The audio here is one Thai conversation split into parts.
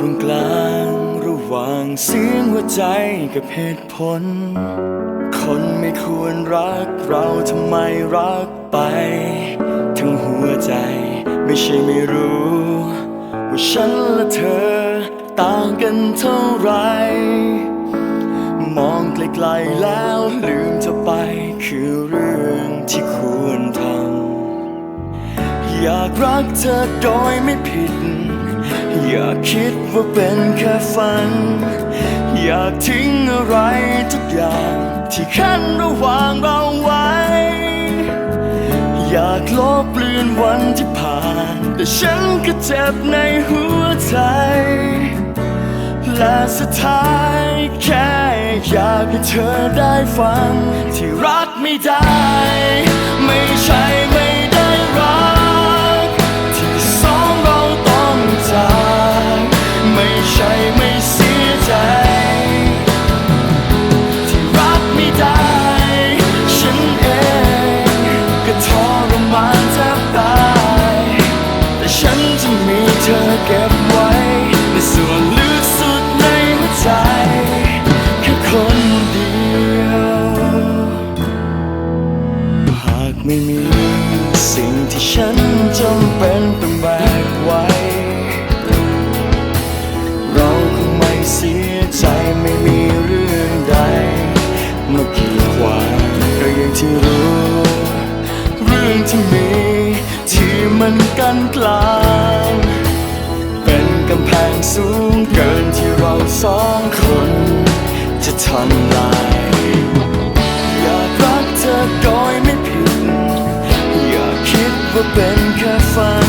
ตรงกลางระหว่างเสียงหัวใจกับเหตุผล คนไม่ควรรักเราทำไมรักไป ทั้งหัวใจไม่ใช่ไม่รู้ ว่าฉันและเธอต่างกันเท่าไร มองไกลๆแล้วลืมเธอไปคือเรื่องที่ควรทำอยากรักเธอโดยไม่ผิด อยากคิดว่าเป็นแค่ฝัน อยากทิ้งอะไรทุกอย่าง ที่ขั้นระหว่างเราไว้ อยากลบเลือนวันที่ผ่าน แต่ฉันก็เจ็บในหัวใจ และสุดท้ายแค่อยากให้เธอได้ฟัง ที่รักไม่ได้ ใช่ไม่เสียใจ ที่รักไม่ได้ ฉันเอง ก็ทรมานแทบตาย แต่ฉันจะมีเธอเก็บไว้ ในส่วนลึกสุดในหัวใจ แค่คนเดียว หากไม่มีสิ่งที่ฉันจำเป็นต้องแบกไว้ ไม่มีเรื่องใดมากีดขวางก็อย่างที่รู้ เรื่องที่มี ที่มันกันกลาง เป็นกำแพงสูงเกินที่เราสองคน จะทำลายอยากรักเธอโดยไม่ผิด อยากคิดว่าเป็นแค่ฝัน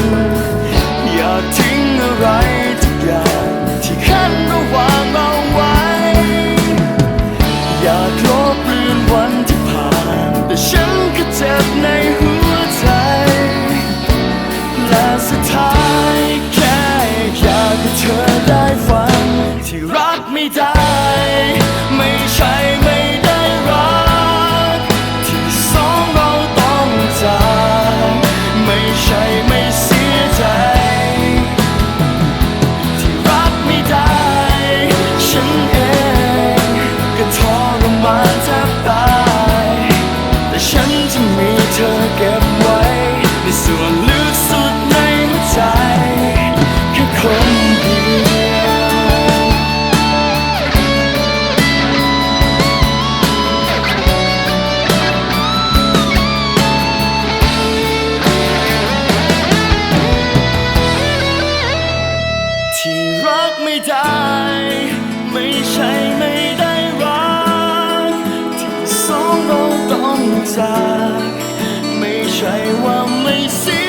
บในหัวใจ และสุดท้ายแค่อยากให้เธอได้ฟังที่รักไม่ได้ จาก ไม่ใช่ว่าไม่เสีย